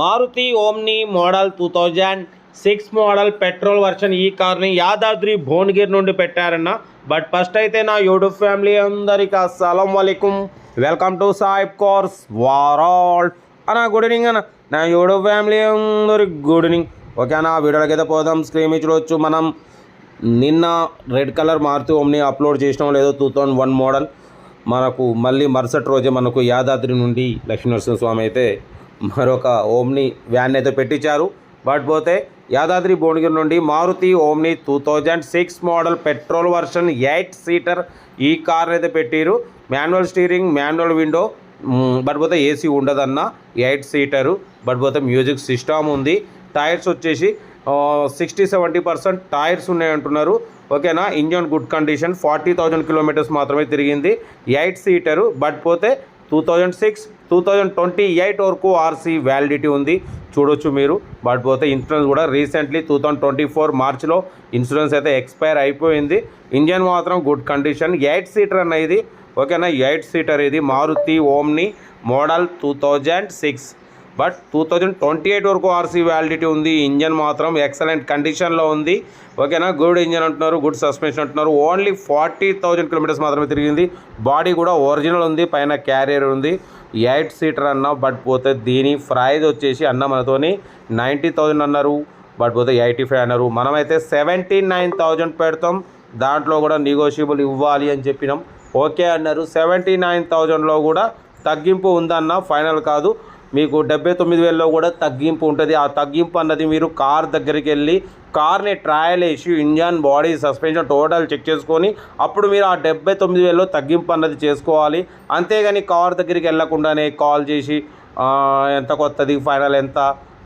Maruti Omni model two thousand six model petrol version ఈ కార్ని యాదాద్రి భువనగిరి నుండి పెట్టారన్న. బట్ ఫస్ట్ అయితే నా యూట్యూబ్ ఫ్యామిలీ అందరికీ అస్సలం వలైకుం. వెల్కమ్ టు సాయిబ్ కోర్స్ వారాల్ అన్న గుడ్ ఈవినింగ్ అన్న. నా యూట్యూబ్ ఫ్యామిలీ అందరికి గుడ్ ఈవినింగ్. ఓకే అన్న వీడియోలకి అయితే పోదాం. స్క్రీన్ చూడవచ్చు మనం నిన్న red colour Maruti Omni upload చేసినాం. లేదో టూ థౌజండ్ వన్ మోడల్. మనకు మళ్ళీ మరుసటి రోజే మనకు యాదాద్రి నుండి లక్ష్మీనరసింహస్వామి అయితే మరొక ఓమ్ని వ్యాన్ అయితే పెట్టించారు. బట్ పోతే యాదాద్రి భువనగిరి నుండి Maruti Omni two thousand six model petrol version eight seater ఈ కార్ అయితే పెట్టిరు. Manual steering manual window but పోతే ఏసీ ఉండదన్న ఎయిట్ సీటరు. బట్ పోతే మ్యూజిక్ సిస్టమ్ ఉంది. టైర్స్ వచ్చేసి సిక్స్టీ సెవెంటీ పర్సెంట్ టైర్స్ ఉన్నాయంటున్నారు ఓకేనా? Engine good condition forty thousand kilometres మాత్రమే తిరిగింది. ఎయిట్ సీటరు బట్ పోతే two thousand six two thousand twenty eight వరకు ఆర్సీ వ్యాలిడిటీ ఉంది. చూడొచ్చు మీరు. బట్ పోతే ఇన్సూరెన్స్ కూడా recently two thousand twenty four మార్చ్లో ఇన్సూరెన్స్ అయితే ఎక్స్పైర్ అయిపోయింది. ఇంజన్ మాత్రం గుడ్ కండిషన్ ఎయిట్ సీటర్ అనేది ఓకేనా ఎయిట్ సీటర్ ఇది. Maruti Omni model two thousand six. But two thousand twenty eight వరకు ఆర్సీ వ్యాలిడిటీ ఉంది. ఇంజన్ మాత్రం ఎక్సలెంట్ కండిషన్లో ఉంది. ఓకేనా? గుడ్ ఇంజన్ అంటున్నారు గుడ్ సస్పెన్షన్ అంటున్నారు. ఓన్లీ ఫార్టీ థౌజండ్ కిలోమీటర్స్ మాత్రమే తిరిగింది. బాడీ కూడా ఒరిజినల్ ఉంది పైన క్యారియర్ ఉంది. ఎయిట్ సీటర్ అన్నా బట్ పోతే దీని ప్రైజ్ వచ్చేసి అన్న మనతోని నైంటీ థౌజండ్ అన్నారు. బట్ పోతే ఎయిటీ ఫైవ్ అన్నారు. మనమైతే సెవెంటీ నైన్ థౌజండ్ పెడతాం. దాంట్లో కూడా నెగోషియబుల్ ఇవ్వాలి అని చెప్పినాం. ఓకే అన్నారు. సెవెంటీ నైన్ థౌజండ్లో కూడా తగ్గింపు ఉందన్న ఫైనల్ కాదు. మీకు డెబ్బై తొమ్మిది వేలలో కూడా తగ్గింపు ఉంటుంది. ఆ తగ్గింపు అన్నది మీరు కార్ దగ్గరికి వెళ్ళి కార్ని ట్రయల్ వేసి engine body suspension total check చేసుకొని అప్పుడు మీరు ఆ డెబ్బై తొమ్మిది వేలలో తగ్గింపు అన్నది చేసుకోవాలి. అంతేగాని కార్ దగ్గరికి వెళ్ళకుండానే కాల్ చేసి ఎంత కొత్తది ఫైనల్ ఎంత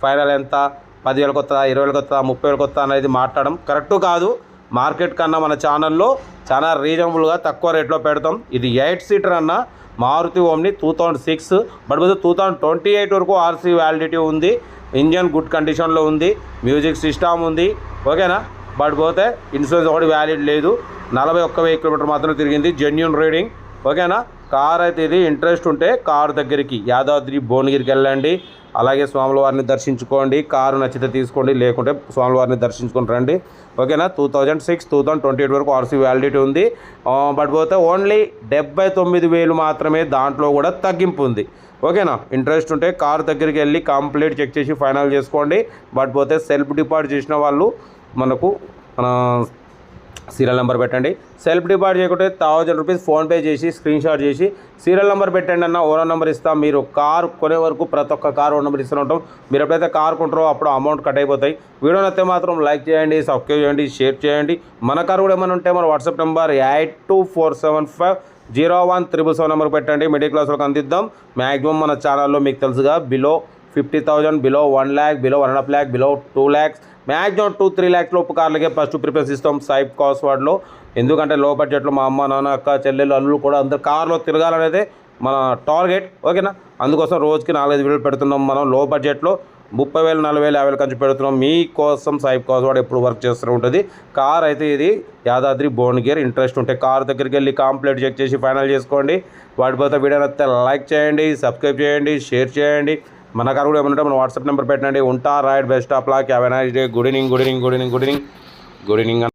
ఫైనల్ ఎంత పదివేలకు వస్తుందా ఇరవై వేలకు వస్తుందా ముప్పై వేలకు వస్తుందా అనేది మాట్లాడడం కరెక్ట్ కాదు. మార్కెట్ కన్నా మన ఛానల్లో చాలా రీజనబుల్గా తక్కువ రేట్లో పెడతాం. ఇది ఎయిట్ సీటర్ అన్న Maruti Omni two thousand six but two thousand twenty eight వరకు ఆర్సీ వ్యాలిడిటీ ఉంది. ఇంజన్ గుడ్ కండిషన్లో ఉంది. మ్యూజిక్ సిస్టమ్ ఉంది. ఓకేనా? బట్ పోతే ఇన్సూరెన్స్ ఒకటి వ్యాలిడ్ లేదు. నలభై ఒక్క వెయ్యి కిలోమీటర్ మాత్రమే తిరిగింది. Genuine reading. ఓకేనా? కార్ అయితే ఇది ఇంట్రెస్ట్ ఉంటే కార్ దగ్గరికి యాదాద్రి భువనగిరికి వెళ్ళండి. అలాగే స్వామివారిని దర్శించుకోండి. కారు నచ్చితే తీసుకోండి లేకుంటే స్వామివారిని దర్శించుకొని రండి. ఓకేనా? Two thousand six two thousand twenty eight వరకు ఆర్సీ వ్యాలిడిటీ ఉంది. బట్ పోతే ఓన్లీ డెబ్బై తొమ్మిది వేలు మాత్రమే దాంట్లో కూడా తగ్గింపు ఉంది. ఓకేనా? ఇంట్రెస్ట్ ఉంటే కార్ దగ్గరికి వెళ్ళి కంప్లీట్ చెక్ చేసి ఫైనల్ చేసుకోండి. బట్ పోతే సెల్ఫ్ డిపాజిట్ చేసిన వాళ్ళు మనకు మన సీరియల్ నెంబర్ పెట్టండి. సెల్ఫ్ డిపాజిట్ చేయకుంటే థౌజండ్ రూపీస్ ఫోన్పే చేసి స్క్రీన్ షాట్ చేసి సీరియల్ నెంబర్ పెట్టండి అన్న ఓనర్ నెంబర్ ఇస్తాం. మీరు కార్ కొనే వరకు ప్రతి ఒక్క కార్ ఓనర్ నెంబర్ ఇస్తూనే ఉంటాం. మీరు ఎప్పుడైతే కార్ కొంటారో అప్పుడు అమౌంట్ కట్ అయిపోతాయి. వీడియో నచ్చితే మాత్రం లైక్ చేయండి సబ్స్క్రైబ్ చేయండి షేర్ చేయండి. మన కార్ కూడా ఏమైనా ఉంటే మన WhatsApp number eight two four seven five zero one triple seven number పెట్టండి. మిడిల్ క్లాస్ వాళ్ళకి అందిద్దాం. మ్యాక్సిమం మన ఛానల్లో మీకు తెలుసుగా below fifty thousand below one lakh below one and half lakh below two lakhs maximum two three lakhs లోపు కార్లకే first preference ఇస్తాం. సైప్ కాస్ట్ వార్డ్లో ఎందుకంటే లో బడ్జెట్లో మా అమ్మ నాన్న అక్క చెల్లెలు అల్లులు కూడా అందరు కార్లో తిరగాలనేది మన టార్గెట్ ఓకేనా అందుకోసం రోజుకి నాలుగైదు వేలు పెడుతున్నాం మనం లో. బడ్జెట్లో ముప్పై వేలు నలభై వేలు యాభై వేలు కంచి పెడుతున్నాం. మీకోసం సైప్ కాస్ వాడు ఎప్పుడు వర్క్ చేస్తూ ఉంటుంది. కార్ అయితే ఇది యాదాద్రి భువనగిరి ఇంట్రెస్ట్ ఉంటే కార్ దగ్గరికి వెళ్ళి కాంప్లీట్ చెక్ చేసి ఫైనల్ చేసుకోండి. వాటి పోతే వీడియో నచ్చితే లైక్ చేయండి సబ్స్క్రైబ్ చేయండి షేర్ చేయండి. మన కారు కూడా ఏమంటే మన వాట్సాప్ నెంబర్ పెట్టండి. ఉంటా right best of luck have a nice day good evening good evening good evening good evening. Good evening